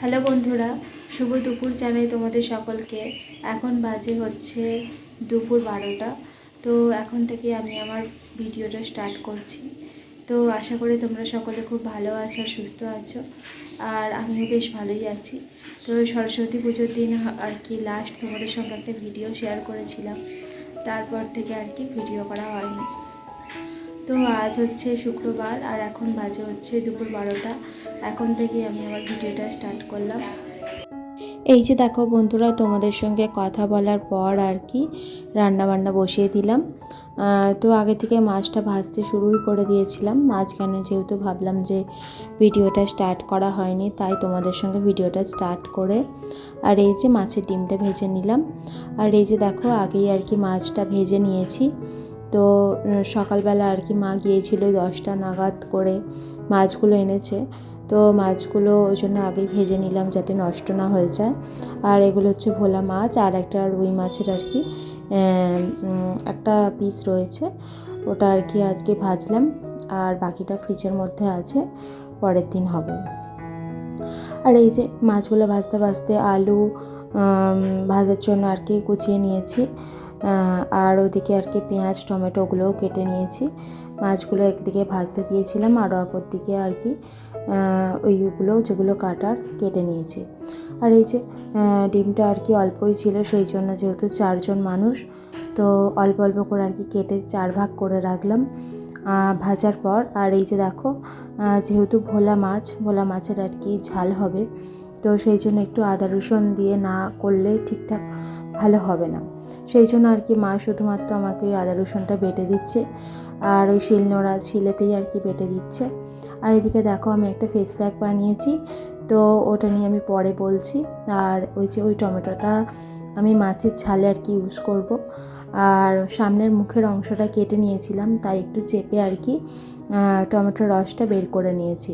Hello বন্ধুরা, শুভ দুপুর জানাই তোমাদের সকলকে। এখন বাজে হচ্ছে দুপুর বারোটা। তো এখন থেকে আমি আমার ভিডিওটা স্টার্ট করছি। তো আশা করি তোমরা সকলে খুব ভালো আছো, সুস্থ আছো, আর আমিও বেশ ভালোই আছি। তো সরস্বতী পুজোর দিন আর কি লাস্ট তোমাদের সঙ্গে একটা ভিডিও শেয়ার করেছিলাম। তারপর থেকে আর কি ভিডিও করা হয়নি। তো আজ হচ্ছে শুক্রবার, আর এখন বাজে হচ্ছে দুপুর বারোটা। এখন থেকে আমি আমার ভিডিওটা স্টার্ট করলাম। এই যে দেখো বন্ধুরা, তোমাদের সঙ্গে কথা বলার পর আর কি রান্না বান্না বসিয়ে দিলাম। তো আগে থেকে মাছটা ভাজতে শুরুই করে দিয়েছিলাম। মাঝখানে যেহেতু ভাবলাম যে ভিডিওটা স্টার্ট করা হয়নি, তাই তোমাদের সঙ্গে ভিডিওটা স্টার্ট করে আর এই যে মাছের ডিমটা ভেজে নিলাম। আর এই যে দেখো, আগেই আর কি মাছটা ভেজে নিয়েছি। তো সকালবেলা আর কি মা গিয়েছিল দশটা নাগাদ করে মাছগুলো এনেছে। তো মাছগুলো ওই জন্য আগেই ভেজে নিলাম যাতে নষ্ট না হয়ে যায়। আর এগুলো হচ্ছে ভোলা মাছ আর একটা রুই মাছের আর কি একটা পিস রয়েছে। ওটা আর কি আজকে ভাজলাম আর বাকিটা ফ্রিজের মধ্যে আছে, পরের দিন হবে। আর এই যে মাছগুলো ভাজতে ভাজতে আলু ভাজার জন্য আর কি কুচিয়ে নিয়েছি আর ওদিকে আর কি পেঁয়াজ টমেটোগুলোও কেটে নিয়েছি। মাছগুলো একদিকে ভাজতে দিয়েছিলাম আর অপর দিকে আর কি ওইগুলো যেগুলো কাটার কেটে নিয়েছি। আর এই যে ডিমটা আর কি অল্পই ছিল, সেই জন্য যেহেতু চারজন মানুষ, তো অল্প অল্প করে আর কি কেটে চার ভাগ করে রাখলাম। ভাজার পর, আর এই যে দেখো যেহেতু ভোলা মাছ, ভোলা মাছের আর কি ঝাল হবে, তো সেই জন্য একটু আদা রসুন দিয়ে না করলে ঠিকঠাক ভালো হবে না। সেই জন্য আর কি মা শুধুমাত্র আমাকে ওই আদা রসুনটা বেটে দিচ্ছে। আর ওই শিলনোড়া শিলেতেই আর কি বেটে দিচ্ছে। আর এদিকে দেখো আমি একটা ফেস প্যাক বানিয়েছি, তো ওটা নিয়ে আমি পরে বলছি। আর ওই যে ওই টমেটোটা আমি মাছের ছালে আর কি ইউজ করব। আর সামনের মুখের অংশটা কেটে নিয়েছিলাম, তাই একটু চেপে আর কি টমেটোর রসটা বের করে নিয়েছি।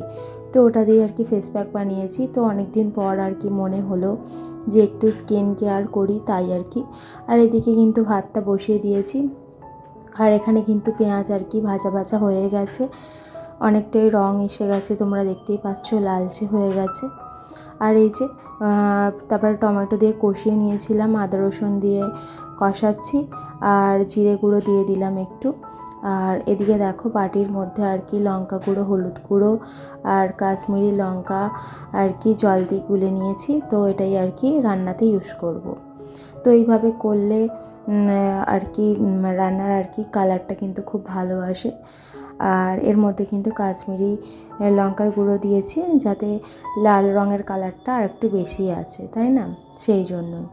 তো ওটা দিয়ে আর কি ফেস প্যাক বানিয়েছি। তো অনেক দিন পর আর কি মনে হলো যে একটু স্কিন কেয়ার করি তাই আর কি। আর এদিকে কিন্তু ভাতটা বসিয়ে দিয়েছি। আর এখানে কিন্তু পেঁয়াজ আর কি ভাজা ভাজা হয়ে গেছে। অনেকটাই রং এসে গেছে, তোমরা দেখতেই পাচ্ছ, লালচে হয়ে গেছে। আর এই যে তারপরে টমেটো দিয়ে কষিয়ে নিয়েছিলাম, আদা রসুন দিয়ে কষাচ্ছি, আর জিরে গুঁড়ো দিয়ে দিলাম একটু। আর এদিকে দেখো, বাটির মধ্যে আর কি লঙ্কা গুঁড়ো, হলুদ গুঁড়ো, আর কাশ্মীরি লঙ্কা আর কি জল দিয়ে গুলে নিয়েছি। তো এটাই আর কি রান্নাতে ইউজ করব। তো এইভাবে করলে আর কি রান্নার আর কি কালারটা কিন্তু খুব ভালো আসে। আর এর মধ্যে কিন্তু কাশ্মীরি লঙ্কার গুঁড়ো দিয়েছি যাতে লাল রঙের কালারটা আর একটু বেশি আছে, তাই না? সেই জন্যই।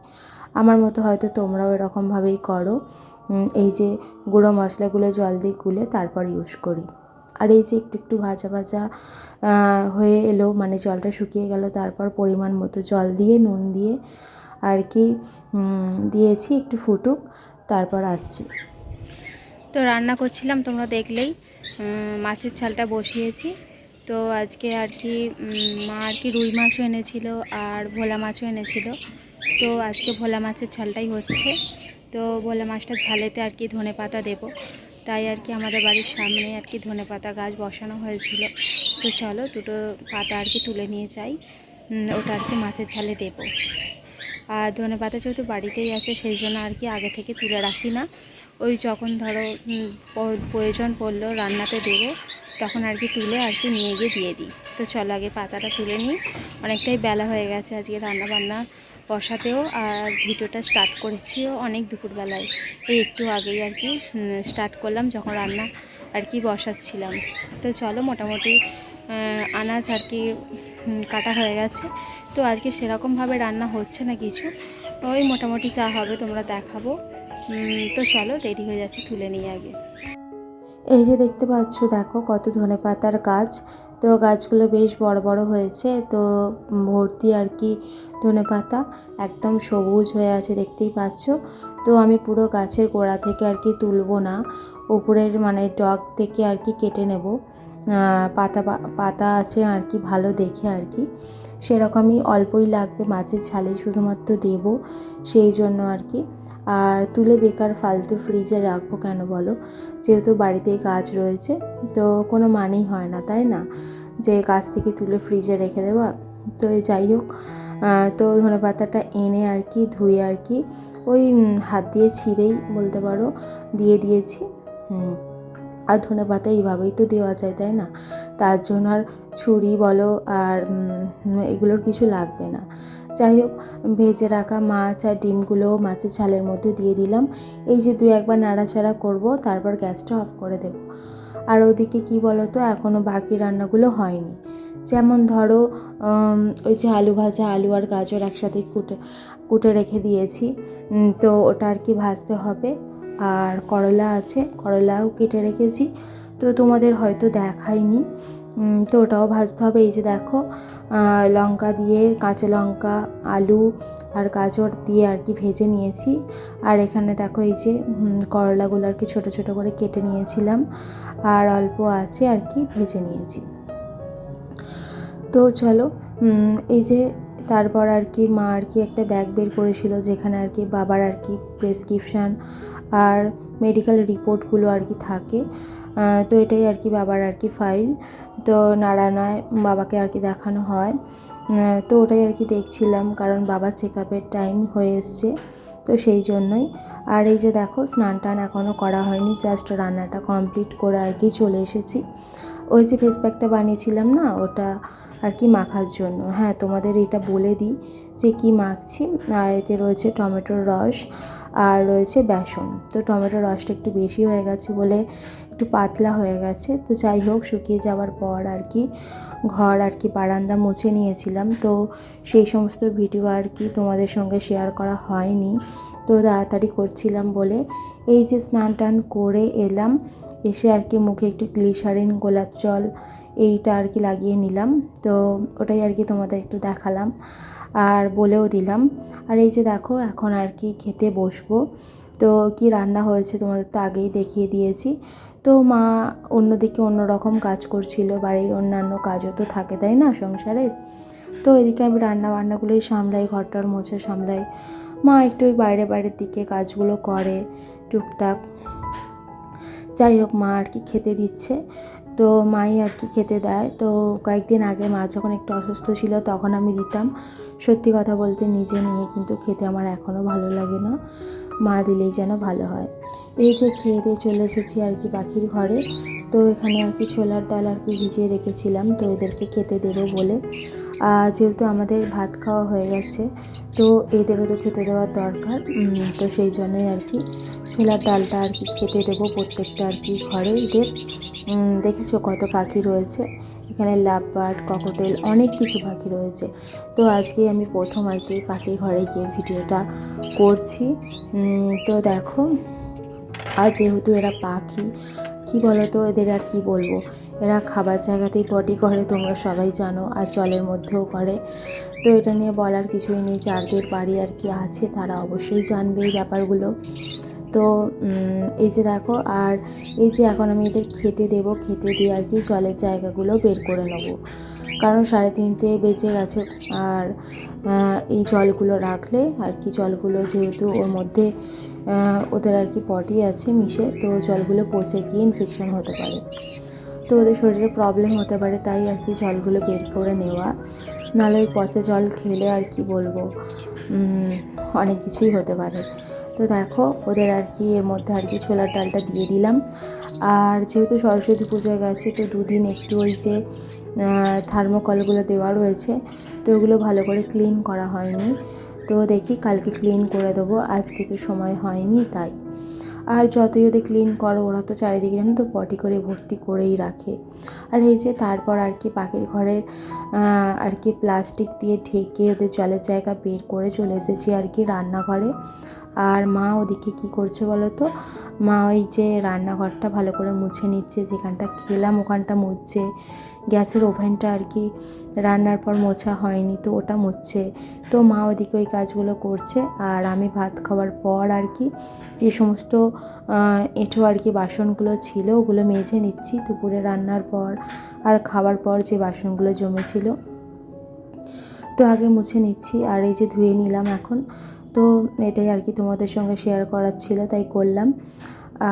আমার মতো হয়তো তোমরাও এরকমভাবেই করো। এই যে গুঁড়ো মশলাগুলো জল দিয়ে গুলে তারপর ইউজ করি। আর এই যে একটু একটু ভাজা ভাজা হয়ে এলো মানে জলটা শুকিয়ে গেল, তারপর পরিমাণ মতো জল দিয়ে, নুন দিয়ে আর কি দিয়েছি, একটু ফুটুক, তারপর আসছি। তো রান্না করছিলাম, তোমরা দেখলেই মাছের ঝালটা বসিয়েছি। তো আজকে আর কি মা আর কি রুই মাছও এনেছিল আর ভোলা মাছও এনেছিল। তো আজকে ভোলা মাছের ঝালটাই হচ্ছে। তো ভোলা মাছটা ঝালেতে আর কি ধনে পাতা দেবো। তাই আর কি আমাদের বাড়ির সামনে আর কি ধনে পাতা গাছ বসানো হয়েছিল। তো চলো দুটো পাতা আর কি তুলে নিয়ে যাই। ওটা আর কি মাছের ঝালে দেবো। আর ধনে পাতা যেহেতু বাড়িতেই আছে, সেই জন্য আর কি আগে থেকে তুলে রাখি না। ওই যখন ধরো প্রয়োজন পড়ল রান্নাতে দেবো, তখন আর কি তুলে আর কি নিয়ে গিয়ে দিয়ে দিই। তো চলো আগে পাতাটা তুলে নিই। অনেকটাই বেলা হয়ে গেছে আজকে রান্না বান্না বসাতেও, আর ভিডিওটা স্টার্ট করেছিও অনেক দুপুরবেলায়। এই একটু আগেই আর কি স্টার্ট করলাম যখন রান্না আর কি বসাচ্ছিলাম। তো চলো মোটামুটি আনাজ আর কি কাটা হয়ে গেছে। তো আজকে সেরকমভাবে রান্না হচ্ছে না কিছু। ওই মোটামুটি চা হবে তোমরা দেখাবো। তো চলো, দেরি হয়ে যাচ্ছে, তুলে নিয়ে আগে। এই যে দেখতে পাচ্ছ, দেখো কত ধনে পাতার গাছ। তো গাছগুলো বেশ বড় বড় হয়েছে, তো ভর্তি আর কি ধনে পাতা। একদম সবুজ হয়ে আছে, দেখতেই পাচ্ছ। তো আমি পুরো গাছের গোড়া থেকে আর কি তুলবো না। উপরের মানে ডগ থেকে আর কি কেটে নেব। পাতা পাতা আছে আর কি, ভালো দেখে আর কি। সেরকমই অল্পই লাগবে মাছের ঝালে, শুধুমাত্র দেব সেই জন্য আর কি। আর তুলে বেকার ফালতু ফ্রিজে রাখব কেন বলো? যেহেতু বাড়িতেই গাছ রয়েছে, তো কোনো মানেই হয় না, তাই না? যে গাছ থেকে তুলে ফ্রিজে রেখে দেওয়া তো যাই হোক তো ধনে পাতাটা এনে আর কি, ধুয়ে আর কি, ওই হাত দিয়ে ছিঁড়েই বলতে পারো, দিয়ে দিয়েছি। হুম। আর ধনে পাতা এইভাবেই তো দেওয়া যায়, তাই না? তার জন্য আর ছুরি বলো আর এগুলোর কিছু লাগবে না। যাই হোক, ভেজে রাখা মাছ আর ডিমগুলো মাছের ছালের মধ্যে দিয়ে দিলাম। এই যে দু একবার নাড়াচাড়া করব, তারপর গ্যাসটা অফ করে দেব। আর ওদিকে কি বলো তো এখনও বাকি রান্নাগুলো হয়নি। যেমন ধরো ওই যে আলু ভাজা, আলু আর গাজর একসাথে কুটে কুটে রেখে দিয়েছি। তো ওটা আর কি ভাজতে হবে? আর করলা আছে, করলাও কেটে রেখেছি। তো তোমাদের হয়তো দেখাইনি। তো ওটাও ভাজতে হবে। এই যে দেখো লঙ্কা দিয়ে, কাঁচা লঙ্কা, আলু আর গাজর দিয়ে আর কি ভেজে নিয়েছি। আর এখানে দেখো এই যে করলাগুলো আর কি ছোটো ছোটো করে কেটে নিয়েছিলাম। আর অল্প আছে আর কি ভেজে নিয়েছি। তো চলো এই যে তারপর আর কি মা আর কি একটা ব্যাগ বের করেছিল, যেখানে আর কি বাবার আর কি প্রেসক্রিপশান আর মেডিকেল রিপোর্টগুলো আর কি থাকে। তো এটাই আর কি বাবার আর কি ফাইল তো নাড়ানায় বাবাকে আর কি দেখানো হয়। তো ওটাই আর কি দেখছিলাম, কারণ বাবার চেক আপের টাইম হয়ে এসছে, তো সেই জন্যই। আর এই যে দেখো স্নান টান এখনও করা হয়নি জাস্ট রান্নাটা কমপ্লিট করে আর কি চলে এসেছি। ওই যে ফেস প্যাকটা বানিয়েছিলাম না, ওটা আর কি মাখার জন্য। হ্যাঁ তোমাদের এটা বলে দিই যে কি মাখছি। আর এতে রয়েছে টমেটোর রস আর রয়েছে বেসন। তো টমেটোর রসটা একটু বেশি হয়ে গেছে বলে একটু পাতলা হয়ে গেছে। তো যাই হোক, শুকিয়ে যাওয়ার পর আর কি ঘর আর কি বারান্দা মুছে নিয়েছিলাম। তো সেই সমস্ত ভিডিও আর কি তোমাদের সঙ্গে শেয়ার করা হয়নি। তো তাড়াতাড়ি করছিলাম বলে এই যে স্নান টান করে এলাম। এসে আর কি মুখে একটু গ্লিসারিন গোলাপ জল এইটা আর কি লাগিয়ে নিলাম। তো ওটাই আর কি তোমাদের একটু দেখালাম আর বলেও দিলাম। আর এই যে দেখো, এখন আর কি খেতে বসবো। তো কি রান্না হয়েছে তোমাদের তো আগেই দেখিয়ে দিয়েছি। তো মা অন্যদিকে অন্য রকম কাজ করছিল, বাড়ির অন্যান্য কাজও তো থাকে, তাই না, সংসারের? তো এদিকে আমি রান্না বান্নাগুলোই সামলাই, ঘরটার মোছা সামলাই। মা একটু ওই বাইরে বাইরের দিকে কাজগুলো করে, টুকটাক। যাই হোক, মা আর কি খেতে দিচ্ছে। তো মাই আর কি খেতে দেয়। তো কয়েকদিন আগে মা যখন একটু অসুস্থ ছিল তখন আমি দিতাম। সত্যি কথা বলতে নিজে নিয়ে কিন্তু খেতে আমার এখনও ভালো লাগে না। মা দিলেই যেন ভালো হয়। এই যে খেয়ে দিয়ে চলে এসেছি আর কি পাখির ঘরে। তো এখানে আর কি ছোলার ডাল আর কি ভিজিয়ে রেখেছিলাম। তো এদেরকে খেতে দেবো বলে। যেহেতু আমাদের ভাত খাওয়া হয়ে গেছে, তো এদেরও তো খেতে দেওয়ার দরকার। তো সেই জন্যই আর কি ছোলার ডালটা আর কি খেতে দেবো প্রত্যেকটা আর কি ঘরে এদের। দেখেছ কত পাখি রয়েছে? এখানে লাভ বার্ড ককটেল, অনেক কিছু পাখি রয়েছে। তো আজকে আমি প্রথম আর কি পাখির ঘরে গিয়ে ভিডিওটা করছি। তো দেখো, আর যেহেতু এরা পাখি, কি বলো তো এদের আর কি বলব? এরা খাবার জায়গাতেই পটি করে, তোমরা সবাই জানো, আর জলের মধ্যেও করে। তো এটা নিয়ে বলার কিছুই নেই, যাদের বাড়ি আর কি আছে তারা অবশ্যই জানবে এই ব্যাপারগুলো। তো এই যে দেখো, আর এই যে এখন আমি এদের খেতে দেব, খেতে দিয়ে আর কি জলের জায়গাগুলো বের করে নেব। কারণ সাড়ে তিনটে বেজে গেছে, আর এই জলগুলো রাখলে আর কি জলগুলো যেহেতু ওর মধ্যে ওদের আর কি পটি আছে মিশে, তো জলগুলো পচে গিয়ে ইনফেকশন হতে পারে। তো ওদের শরীরে প্রবলেম হতে পারে, তাই আর কি জলগুলো বের করে নেওয়া। নাহলে ওই পচা জল খেলে আর কি বলব অনেক কিছুই হতে পারে। তো দেখো, ওদের আর কি, এর মধ্যে আর কি ছোলার ডালটা দিয়ে দিলাম। আর যেহেতু সরস্বতী পুজো গেছে, তো দুদিন একটু ওই যে থার্মোকলগুলো দেওয়া রয়েছে, তো ওগুলো ভালো করে ক্লিন করা হয়নি। তো দেখি, কালকে ক্লিন করে দেবো, আজকে তো সময় হয়নি তাই। আর যতই ওদের ক্লিন করো, ওরা তো চারিদিকে জানো তো পটি করে ভর্তি করেই রাখে। আর এই যে, তারপর আর কি পাখির ঘরের আর কি প্লাস্টিক দিয়ে ঢেকে ওদের জলের জায়গা বের করে চলে এসেছি আর কি রান্নাঘরে। আর মা ওদিকে কি করছে বলো তো? মা ওই যে রান্নাঘরটা ভালো করে মুছে নিচ্ছে, যেখানটা খেলাম ওখানটা মুছছে। গ্যাসের ওভেনটা আর কি রান্নার পর মোছা হয়নি তো ওটা মুছছে। তো মা ওদিকে ওই কাজগুলো করছে আর আমি ভাত খাওয়ার পর আর কি যে সমস্ত এঁঠো আর কি বাসনগুলো ছিল ওগুলো মেজে নিচ্ছি দুপুরে রান্নার পর আর খাওয়ার পর যে বাসনগুলো জমেছিল। তো আগে মুছে নিচ্ছি আর এই যে ধুয়ে নিলাম এখন। তো এটাই আর কি তোমাদের সঙ্গে শেয়ার করার ছিল, তাই করলাম।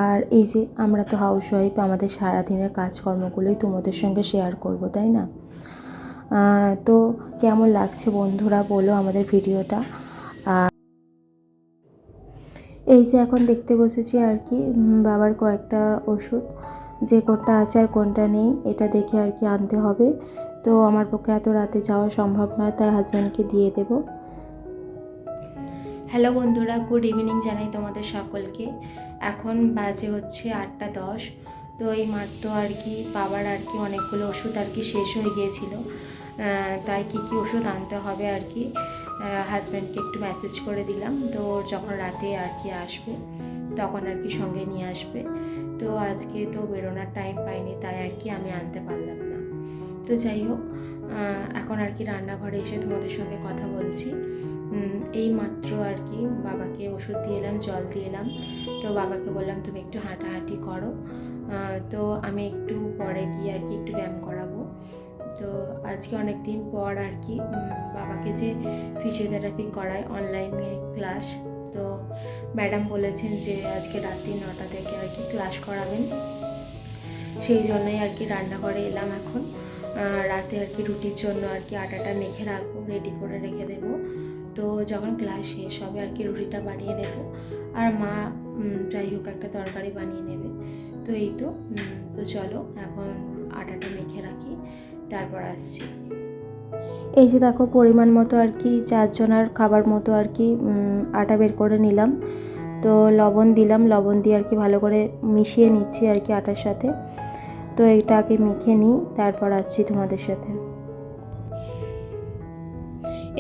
আর এই যে আমরা তো হাউস ওয়াইফ আমাদের সারাদিনের কাজকর্মগুলোই তোমাদের সঙ্গে শেয়ার করব, তাই না? তো কেমন লাগছে বন্ধুরা বলো আমাদের ভিডিওটা? এই যে এখন দেখতে বসেছি আর কি বাবার কয়েকটা ওষুধ, যে কোনটা আছে আর কোনটা নেই, এটা দেখে আর কি আনতে হবে। তো আমার পক্ষে এত রাতে যাওয়া সম্ভব নয়, তাই হাজব্যান্ডকে দিয়ে দেবো। হ্যালো বন্ধুরা, গুড ইভিনিং জানাই তোমাদের সকলকে। এখন বাজে হচ্ছে আটটা দশ, তো এই মাত্র আর কি বাবার আর কি অনেকগুলো ওষুধ আর কি শেষ হয়ে গিয়েছিল। তাই কী কী ওষুধ আনতে হবে আর কি হাজব্যান্ডকে একটু মেসেজ করে দিলাম। তো যখন রাতে আর কি আসবে, তখন আর কি সঙ্গে নিয়ে আসবে। তো আজকে তো বেরোনোর টাইম পাইনি, তাই আর কি আমি আনতে পারলাম না। তো যাই হোক এখন আর কি রান্নাঘরে এসে তোমাদের সঙ্গে কথা বলছি। এই মাত্র আর কি বাবাকে ওষুধ দিয়ে এলাম, জল দিয়ে এলাম। তো বাবাকে বললাম, তুমি একটু হাঁটাহাঁটি করো। তো আমি একটু পরে গিয়ে আর কি একটু ব্যায়াম করাবো। তো আজকে অনেক দিন পর আর কি বাবাকে যে ফিজিওথেরাপি করায় অনলাইনে ক্লাস তো ম্যাডাম বলেছেন যে আজকে রাত্রি নটা থেকে আর কি ক্লাস করাবেন। সেই জন্যই আর কি রান্নাঘরে এলাম এখন। রাতে আর কি রুটির জন্য আর কি আটাটা মেখে রাখব রেডি করে রেখে দেবো। তো যখন ক্লাস শেষ হবে আর কি রুটিটা বানিয়ে নেব। আর মা যাই হোক একটা তরকারি বানিয়ে নেবে। তো এই তো তো চলো এখন আটাটা মেখে রাখি, তারপর আসছি। এই যে দেখো পরিমাণ মতো আর কি চারজনার খাবার মতো আর কি আটা বের করে নিলাম। তো লবণ দিলাম, লবণ দিয়ে আর কি ভালো করে মিশিয়ে নিচ্ছি আর কি আটার সাথে। তো এটা এটাকে মেখে নিই, তারপর আসছি তোমাদের সাথে।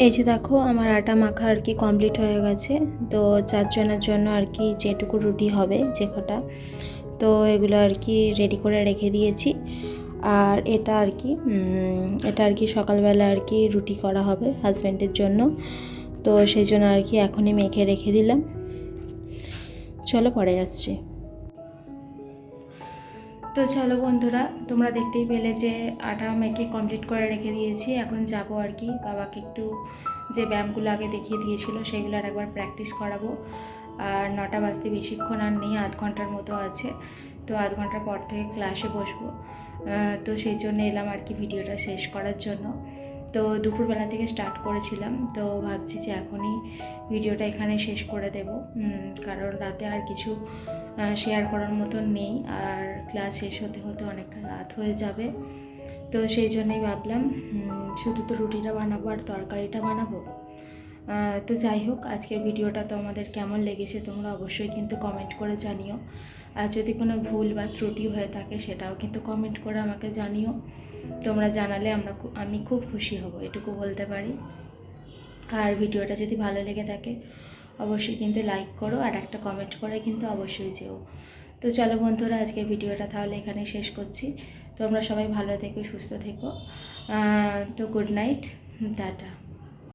এই যে দেখো, আমার আটা মাখা আর কি কমপ্লিট হয়ে গেছে। তো চারজনের জন্য আর কি যেটুকু রুটি হবে, যে কটা, তো এগুলো আর কি রেডি করে রেখে দিয়েছি। আর এটা আর কি এটা আর কি সকালবেলা আর কি রুটি করা হবে হাজব্যান্ডের জন্য। তো সেই জন্য আর কি এখনই মেখে রেখে দিলাম। চলো পরে আসছি। তো চলো বন্ধুরা, তোমরা দেখতেই পেলে যে আটা মেখে কমপ্লিট করে রেখে দিয়েছি। এখন যাব আর কি। বাবাকে একটু যে ব্যায়ামগুলো আগে দেখিয়ে দিয়েছিল, সেগুলো আর একবার প্র্যাকটিস করাবো। আর নটা বাজতে বেশিক্ষণ আর নেই, আধ ঘণ্টার মতো আছে। তো আধ ঘণ্টার পর থেকে ক্লাসে বসবো। তো সেই জন্য এলাম আর কি ভিডিওটা শেষ করার জন্য। তো দুপুরবেলা থেকে স্টার্ট করেছিলাম। তো ভাবছি যে এখনই ভিডিওটা এখানে শেষ করে দেব। কারণ রাতে আর কিছু শেয়ার করার মতন নেই। আর ক্লাস শেষ হতে হতে অনেকটা রাত হয়ে যাবে। তো সেই জন্যই ভাবলাম শুধু তো রুটিটা বানাবো আর তরকারিটা বানাবো। তো যাই হোক, আজকের ভিডিওটা তোমাদের কেমন লেগেছে তোমরা অবশ্যই কিন্তু কমেন্ট করে জানিও। আর যদি কোনো ভুল বা ত্রুটি হয়ে থাকে, সেটাও কিন্তু কমেন্ট করে আমাকে জানিও। তোমরা জানালে আমরা আমি খুব খুশি হব, এটুকু বলতে পারি। আর ভিডিওটা যদি ভালো লেগে থাকে অবশ্যই কিন্তু লাইক করো আর একটা কমেন্ট করে কিন্তু অবশ্যই যেও। তো চলো বন্ধুরা, আজকের ভিডিওটা তাহলে এখানে শেষ করছি। তোমরা সবাই ভালো থেকো, সুস্থ থেকো। তো গুড নাইট টাটা।